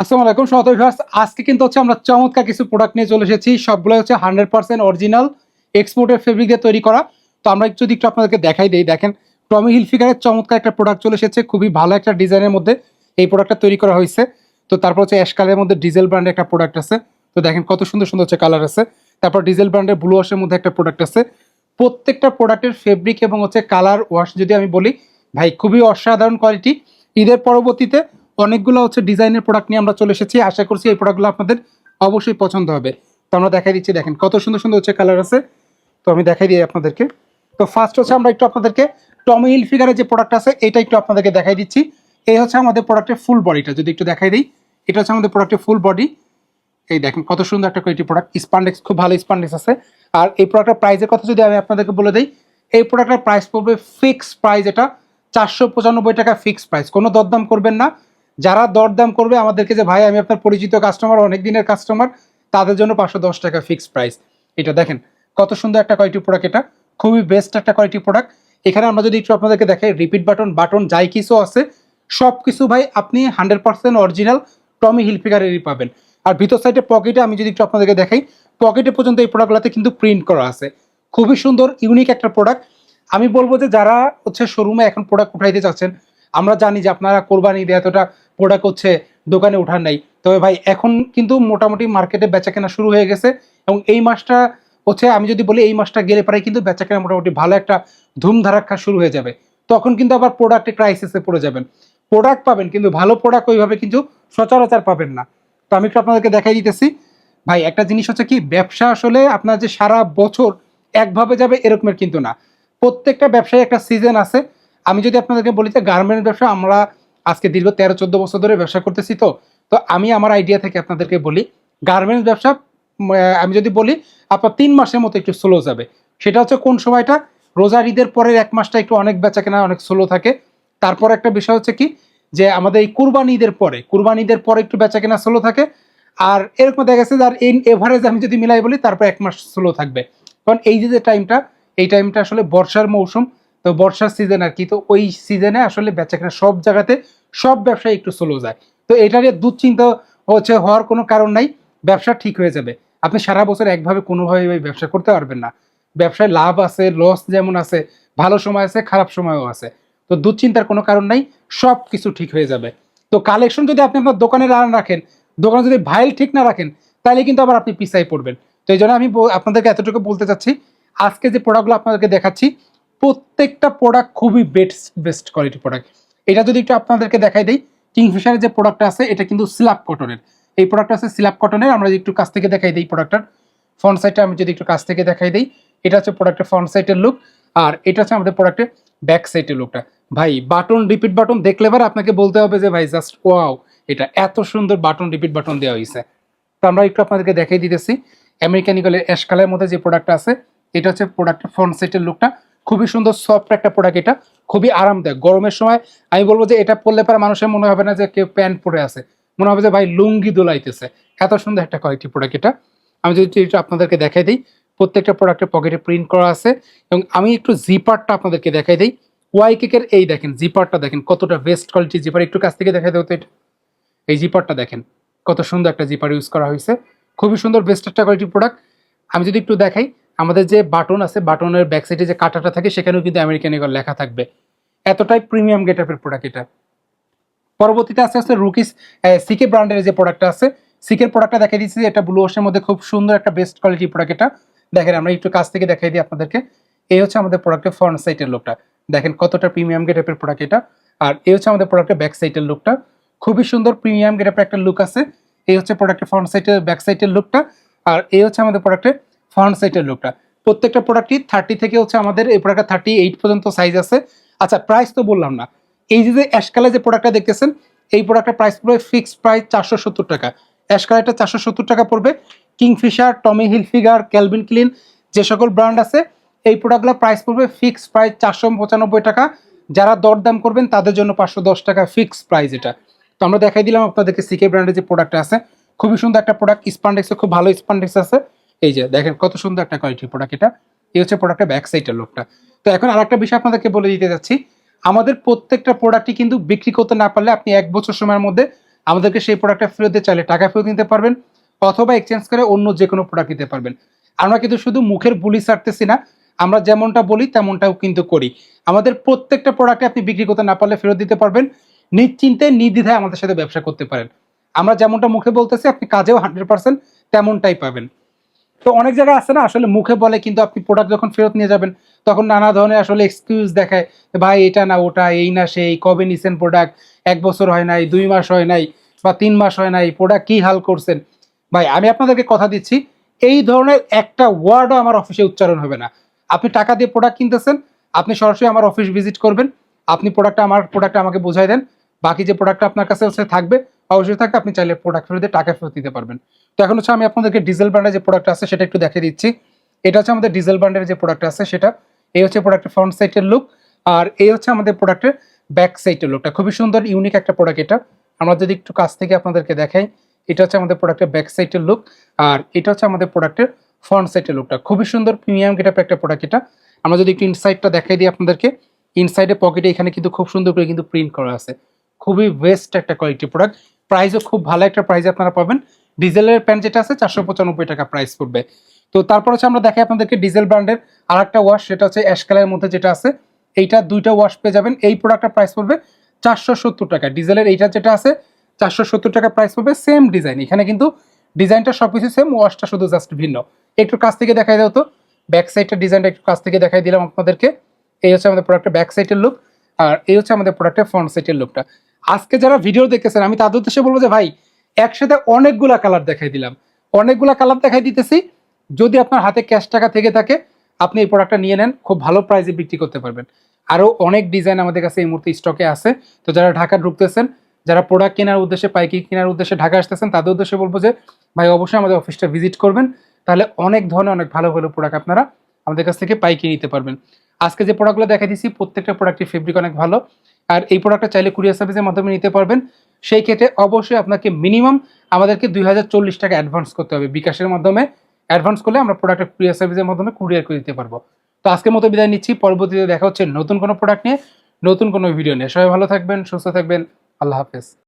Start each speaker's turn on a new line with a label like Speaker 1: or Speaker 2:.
Speaker 1: আসসালামু আলাইকুম সহত ভিউয়ার্স। আজকে কিন্তু হচ্ছে আমরা চমৎকার কিছু প্রোডাক্ট নিয়ে চলে এসেছি। সবগুলো হচ্ছে হান্ড্রেড পার্সেন্ট অরিজিনাল এক্সপোর্টের ফেব্রিক দিয়ে তৈরি করা। তো আমরা যদি একটু আপনাদেরকে দেখাই দিই, দেখেন টমি হিলফিগারের চমৎকার একটা প্রোডাক্ট চলে এসেছে, খুবই ভালো একটা ডিজাইনের মধ্যে এই প্রোডাক্টটা তৈরি করা হয়েছে। তো তারপর হচ্ছে অ্যাশ কালারের মধ্যে ডিজেল ব্র্যান্ডের একটা প্রোডাক্ট আছে। তো দেখেন কত সুন্দর সুন্দর হচ্ছে কালার আছে। তারপর ডিজেল ব্র্যান্ডের ব্লু ওয়াশের মধ্যে একটা প্রোডাক্ট আছে। প্রত্যেকটা প্রোডাক্টের ফেব্রিক এবং হচ্ছে কালার ওয়াশ যদি আমি বলি, ভাই, খুবই অসাধারণ কোয়ালিটি ঈদের পরবর্তীতে অনেকগুলো হচ্ছে ডিজাইনের প্রোডাক্ট নিয়ে আমরা চলে এসেছি। আশা করছি এই প্রোডাক্টগুলো আপনাদের অবশ্যই পছন্দ হবে। তো আমরা দেখাই দিচ্ছি, দেখেন কত সুন্দর সুন্দর হচ্ছে কালার আছে। তো আমি দেখাই দিই আপনাদেরকে। তো ফার্স্ট হচ্ছে আমরা একটু আপনাদেরকে টমি হিল ফিগারের যে প্রোডাক্ট আছে, এটা একটু আপনাদেরকে দেখাই দিচ্ছি। এই হচ্ছে আমাদের প্রোডাক্টের ফুল বডিটা যদি একটু দেখাই দিই। এটা হচ্ছে আমাদের প্রোডাক্টের ফুল বডি এই দেখেন কত সুন্দর একটা কোয়ালিটি প্রোডাক্ট স্পান্ডেক্স খুব ভালো স্পান্ডেক্স আছে। আর এই প্রোডাক্টের প্রাইসের কথা যদি আমি আপনাদেরকে বলে দিই, এই প্রোডাক্টের প্রাইস পড়বে ফিক্স প্রাইস এটা। চারশো পঁচানব্বই টাকা ফিক্স প্রাইস কোনো দরদাম করবেন না। যারা দরদাম করবে আমাদেরকে যে, ভাই, আমি আপনার পরিচিত কাস্টমার অনেক দিনের কাস্টমার তাদের জন্য পাঁচশো দশ টাকা ফিক্সড প্রাইস এটা দেখেন, কত সুন্দর একটা কোয়ালিটি প্রোডাক্ট এটা। খুবই বেস্ট একটা কোয়ালিটি প্রোডাক্ট এখানে আমরা যদি একটু আপনাদেরকে দেখাই রিপিট বাটন বাটন যাই কিছু আছে সব কিছু ভাই আপনি হান্ড্রেড পার্সেন্ট অরিজিনাল টমি হিলফিগারেরই পাবেন। আর ভিতর সাইডে পকেটে আমি যদি একটু আপনাদেরকে দেখাই পকেটে পর্যন্ত এই প্রোডাক্টগুলোতে কিন্তু প্রিন্ট করা আছে। খুবই সুন্দর ইউনিক একটা প্রোডাক্ট আমি বলব যে, যারা হচ্ছে শোরুমে এখন প্রোডাক্ট উঠাইতে চাচ্ছেন, আমরা জানি যে, আপনারা কোরবানি দিয়ে এতটা প্রোডাক্ট হচ্ছে দোকানে ওঠার নাই। তবে ভাই, এখন কিন্তু মোটামুটি মার্কেটে বেচা কেনা শুরু হয়ে গেছে এবং এই মাসটা হচ্ছে, আমি যদি বলি এই মাসটা গেলে পরে কিন্তু বেচা কেনা মোটামুটি ভালো একটা ধুমধারাক্ষা শুরু হয়ে যাবে। তখন কিন্তু আবার প্রোডাক্টে ক্রাইসিসে পড়ে যাবেন। প্রোডাক্ট পাবেন, কিন্তু ভালো প্রোডাক্ট ওইভাবে কিন্তু সচরাচর পাবেন না। তো আমি একটু আপনাদেরকে দেখাই দিতেছি। ভাই, একটা জিনিস হচ্ছে কি, ব্যবসা আসলে আপনার যে সারা বছর একভাবে যাবে এরকমের কিন্তু না। প্রত্যেকটা ব্যবসায় একটা সিজন আছে। আমি যদি আপনাদেরকে বলি যে গার্মেন্টস ব্যবসা, আমরা আজকে দীর্ঘ তেরো, চোদ্দ বছর ধরে ব্যবসা করতেছি তো তো আমি আমার আইডিয়া থেকে আপনাদেরকে বলি গার্মেন্টস ব্যবসা আমি যদি বলি, আপনার তিন মাসের মতো একটু স্লো যাবে। সেটা হচ্ছে কোন সময়টা? রোজার ঈদের পরের এক মাসটা একটু অনেক বেচা কেনা, অনেক স্লো থাকে। তারপর একটা বিষয় হচ্ছে কি? যে আমাদের এই কুরবানি ঈদের পরে, কুরবানি ঈদের পরে একটু বেচা কেনা স্লো থাকে। আর এরকম দেখা গেছে আর এই এভারেজ আমি যদি মিলাই বলি, তারপর এক মাস স্লো থাকবে। কারণ এই যে টাইমটা এই টাইমটা আসলে বর্ষার মৌসুম তো বর্ষার সিজন আর কি, তো ওই সিজনে আসলে বেচা কেনা সব জায়গাতে সব ব্যবসায় একটু স্লো যায়। তো এটা নিয়ে দুশ্চিন্তা হচ্ছে, হওয়ার কোনো কারণ নাই, ব্যবসা ঠিক হয়ে যাবে। আপনি সারা বছর একভাবে কোনোভাবে ব্যবসা করতে পারবেন না। ব্যবসায় লাভ আছে লস যেমন আছে, ভালো সময় আছে, খারাপ সময়ও আছে। তো দুশ্চিন্তার কোনো কারণ নাই, সব কিছু ঠিক হয়ে যাবে। তো কালেকশন যদি আপনি আপনার দোকানে রান রাখেন, দোকানে যদি ভাইল ঠিক না রাখেন, তাহলে কিন্তু আবার আপনি পিছাই পড়বেন। তো এই জন্য আমি আপনাদেরকে এতটুকু বলতে চাচ্ছি, আজকে যে প্রোডাক্টগুলো আপনাদেরকে দেখাচ্ছি প্রত্যেকটা প্রোডাক্ট খুবই বেস্ট বেস্ট কোয়ালিটি প্রোডাক্ট এটা যদি একটু আপনাদেরকে দেখাই দিই কিংফিশারের যে প্রোডাক্টটা আছে, এটা কিন্তু স্ল্যাব কটনের এই প্রোডাক্ট আছে স্ল্যাব কটনের আমরা যদি একটু কাছ থেকে দেখাই দিই প্রোডাক্টটার ফ্রন্ট সাইডটা আমি যদি একটু কাছ থেকে দেখাই দিই, এটা হচ্ছে প্রোডাক্টের ফ্রন্ট সাইডের লুক আর এটা হচ্ছে আমাদের প্রোডাক্টের ব্যাক সাইডের লুকটা ভাই বাটন রিপিট বাটন দেখলে এবার আপনাকে বলতে হবে যে, ভাই জাস্ট ওয়াও এটা এত সুন্দর বাটন রিপিট বাটন দেওয়া হয়েছে তো আমরা একটু আপনাদেরকে দেখাই দিতেছি। আমেরিকান ইগলের অ্যাশ কালারের মধ্যে যে প্রোডাক্টটা আছে, এটা হচ্ছে প্রোডাক্টের ফ্রন্ট সাইডের লুকটা খুবই সুন্দর সফট একটা প্রোডাক্ট এটা। খুবই আরামদায়ক। গরমের সময় আমি বলব যে এটা পরলে পরে মানুষের মনে হবে না যে কেউ প্যান্ট পরে আছে। মনে হবে যে ভাই লুঙ্গি দোলাইতেছে। এত সুন্দর একটা কোয়ালিটি প্রোডাক্ট এটা। আমি যদি একটু আপনাদেরকে দেখাই দিই, প্রত্যেকটা প্রোডাক্টের পকেটে প্রিন্ট করা আছে এবং আমি একটু জিপারটা আপনাদেরকে দেখাই দিই। ওয়াই কেকের এই দেখেন জিপারটা দেখেন, কতটা বেস্ট কোয়ালিটি জিপার একটু কাছ থেকে দেখাই দেবো তো এটা। এই জিপারটা দেখেন, কত সুন্দর একটা জিপার ইউজ করা হয়েছে। খুবই সুন্দর বেস্ট একটা কোয়ালিটি প্রোডাক্ট আমি যদি একটু দেখাই আমাদের যে বাটন আছে, বাটনের ব্যাক সাইডে যে কাটাটা থাকে, সেখানেও কিন্তু আমেরিকান ইগল লেখা থাকবে। এতটাই প্রিমিয়াম গেটআপের প্রোডাক্ট এটা। পরবর্তীতে আস্তে আস্তে রুকিস সিকে ব্র্যান্ডের যে প্রোডাক্টটা আছে সিকের প্রোডাক্টটা দেখাই দিচ্ছি এটা ব্লু ওশের মধ্যে খুব সুন্দর একটা বেস্ট কোয়ালিটি প্রোডাক্ট এটা। দেখেন, আমরা একটু কাছ থেকে দেখাই দিই আপনাদেরকে। এই হচ্ছে আমাদের প্রোডাক্টের ফ্রন্ট সাইডের লুকটা দেখেন, কতটা প্রিমিয়াম গেটআপের প্রোডাক্ট এটা। আর এই হচ্ছে আমাদের প্রোডাক্টের ব্যাক সাইডের লুকটা খুবই সুন্দর প্রিমিয়াম গেটআপের একটা লুক আছে। এই হচ্ছে প্রোডাক্টের ফ্রন্ট সাইডের ব্যাক সাইডের লুকটা আর এই হচ্ছে আমাদের প্রোডাক্টের ফ্রন্ট সাইডের লুকটা প্রত্যেকটা প্রোডাক্টই থার্টি থেকে হচ্ছে আমাদের এই প্রোডাক্টটা থার্টি এইট পর্যন্ত সাইজ আছে। আচ্ছা প্রাইস তো বললাম না। এই যে যে অ্যাশ কালার যে প্রোডাক্টটা দেখতেছেন, এই প্রোডাক্টের প্রাইস পড়বে ফিক্স প্রাইস চারশো সত্তর টাকা। অ্যাশ কালারটা চারশো সত্তর টাকা পড়বে। Kingfisher Tommy Hilfiger Calvin Klein যে সকল ব্র্যান্ড আছে, এই প্রোডাক্টগুলোর প্রাইস পড়বে ফিক্স প্রাইস চারশো পঁচানব্বই টাকা। যারা দরদাম করবেন, তাদের জন্য পাঁচশো দশ টাকা ফিক্স প্রাইস এটা। তো আমরা দেখাই দিলাম আপনাদেরকে সিকে ব্র্যান্ডের যে প্রোডাক্টটা আছে। খুবই সুন্দর একটা প্রোডাক্ট স্পান্ডেক্সে খুব ভালো স্পান্ডেক্স আছে। এই যে দেখেন কত সুন্দর একটা কোয়ালিটির প্রোডাক্ট এটা। এই হচ্ছে প্রোডাক্টের ব্যাক সাইডের লোকটা তো এখন আর একটা বিষয় আপনাদেরকে বলে দিতে যাচ্ছি। আমাদের প্রত্যেকটা প্রোডাক্টই কিন্তু বিক্রি করতে না পারলে আপনি এক বছর সময়ের মধ্যে আমাদেরকে সেই প্রোডাক্টটা ফেরত দিয়ে চাইলে টাকা ফেরত নিতে পারবেন অথবা এক্সচেঞ্জ করে অন্য যে কোনো প্রোডাক্ট নিতে পারবেন। আমরা কিন্তু শুধু মুখের বুলি ছাড়তেছি না, আমরা যেমনটা বলি তেমনটাও কিন্তু করি। আমাদের প্রত্যেকটা প্রোডাক্টে আপনি বিক্রি করতে না পারলে ফেরত দিতে পারবেন। নিশ্চিন্তে, নির্দ্বিধায় আমাদের সাথে ব্যবসা করতে পারেন। আমরা যেমনটা মুখে বলতেছি, আপনি কাজেও হান্ড্রেড পার্সেন্ট তেমনটাই পাবেন। তো অনেক জায়গায় আছে না, আসলে মুখে বলে কিন্তু আপনি প্রোডাক্ট যখন ফেরত নিয়ে যাবেন, তখন নানা ধরনের আসলে এক্সকিউজ দেখায়, ভাই, এটা না, ওটা, এই না, সেই, কবে নিছেন প্রোডাক্ট এক বছর হয় নাই, দুই মাস হয় নাই, বা তিন মাস হয় নাই প্রোডাক্ট কি হাল করছেন? ভাই, আমি আপনাদেরকে কথা দিচ্ছি, এই ধরনের একটা ওয়ার্ডও আমার অফিসে উচ্চারণ হবে না। আপনি টাকা দিয়ে প্রোডাক্ট কিনতেছেন, আপনি সরাসরি আমার অফিস ভিজিট করবেন, আপনি প্রোডাক্টটা আমার প্রোডাক্টটা আমাকে বোঝাই দেন, বাকি যে প্রোডাক্টটা আপনার কাছে থাকবে অবশ্যই থাকবে আপনি চাইলে প্রোডাক্ট ফেরত দিয়ে টাকা ফেরত দিতে পারবেন। তো এখন হচ্ছে আমি আপনাদেরকে ডিজেল ব্র্যান্ডের যে প্রোডাক্ট আছে সেটা একটু দেখিয়ে দিচ্ছি। এটা হচ্ছে আমাদের ডিজেল ব্র্যান্ডের যে প্রোডাক্ট আছে সেটা। এই হচ্ছে প্রোডাক্টের ফ্রন্ট সাইডের লুক আর এই হচ্ছে আমাদের প্রোডাক্টের ব্যাক সাইডের লুকটা খুবই সুন্দর ইউনিক একটা প্রোডাক্ট এটা। আমরা যদি একটু কাছ থেকে আপনাদেরকে দেখাই, এটা হচ্ছে আমাদের প্রোডাক্টের ব্যাক সাইডের লুক আর এটা হচ্ছে আমাদের প্রোডাক্টের ফ্রন্ট সাইডের লুকটা খুবই সুন্দর প্রিমিয়াম গেটাপের একটা প্রোডাক্ট এটা। আমরা যদি একটু ইনসাইডটা দেখাই দিই আপনাদেরকে ইনসাইডে পকেটে এখানে কিন্তু খুব সুন্দর করে কিন্তু প্রিন্ট করা আছে। খুবই বেস্ট একটা কোয়ালিটি প্রোডাক্ট প্রাইসও খুব ভালো একটা প্রাইসে আপনারা পাবেন। ডিজেলের প্যান্ট যেটা আছে, চারশো পঁচানব্বই টাকা প্রাইস পড়বে। তো তারপর হচ্ছে আমরা দেখাই আপনাদেরকে ডিজেল ব্র্যান্ডের আর একটা ওয়াশ সেটা হচ্ছে অ্যাশ কালারের মধ্যে যেটা আছে। এইটা দুইটা ওয়াশ পেয়ে যাবেন। এই প্রোডাক্টটা প্রাইস পড়বে চারশো সত্তর টাকা। ডিজেলের এইটা যেটা আছে, চারশো সত্তর টাকা প্রাইস পড়বে। সেম ডিজাইন এখানে কিন্তু ডিজাইনটা সব কিছু সেম ওয়াশটা শুধু জাস্ট ভিন্ন। একটু কাছ থেকে দেখাই দাও তো। ব্যাক সাইডটা ডিজাইনটা একটু কাছ থেকে দেখাই দিলাম আপনাদেরকে। এই হচ্ছে আমাদের প্রোডাক্টের ব্যাক সাইডের লুক আর এই হচ্ছে আমাদের প্রোডাক্টের ফ্রন্ট সাইডের লুকটা আজকে যারা ভিডিও দেখেছেন আমি তাদের উদ্দেশ্যে বলব যে, ভাই, একসাথে অনেকগুলা কালার দেখাই দিলাম। অনেকগুলা কালার দেখাই দিতেছি। যদি আপনার হাতে ক্যাশ টাকা থেকে থাকে, আপনি এই প্রোডাক্টটা নিয়ে নেন, খুব ভালো প্রাইসে বিক্রি করতে পারবেন। আরও অনেক ডিজাইন আমাদের কাছে এই মুহূর্তে স্টকে আছে। তো যারা ঢাকা ঢুকতেছেন, যারা প্রোডাক্ট কেনার উদ্দেশ্যে পাইকি কেনার উদ্দেশ্যে ঢাকা আসতেছেন, তাদের উদ্দেশ্যে বলব যে, ভাই, অবশ্যই আমাদের অফিসটা ভিজিট করবেন। তাহলে অনেক ধরনের, অনেক ভালো ভালো প্রোডাক্ট আপনারা আমাদের কাছ থেকে পাইকি নিতে পারবেন। আজকে যে প্রোডাক্টগুলো দেখা দিচ্ছি প্রত্যেকটা প্রোডাক্টের ফেব্রিক অনেক ভালো। আর এই প্রোডাক্টটা চাইলে কুরিয়ার সার্ভিসের মাধ্যমে নিতে পারবেন। সেই ক্ষেত্রে অবশ্যই আপনাকে মিনিমাম আমাদেরকে দুই হাজার চল্লিশ টাকা অ্যাডভান্স করতে হবে বিকাশের মাধ্যমে। অ্যাডভান্স করলে আমরা প্রোডাক্টের কুরিয়ার সার্ভিসের মাধ্যমে কুরিয়ার করে দিতে পারব। তো আজকের মতো বিদায় নিচ্ছি। পরবর্তীতে দেখা হচ্ছে নতুন কোনো প্রোডাক্ট নিয়ে, নতুন কোনো ভিডিও নিয়ে। সবাই ভালো থাকবেন, সুস্থ থাকবেন। আল্লাহ হাফেজ।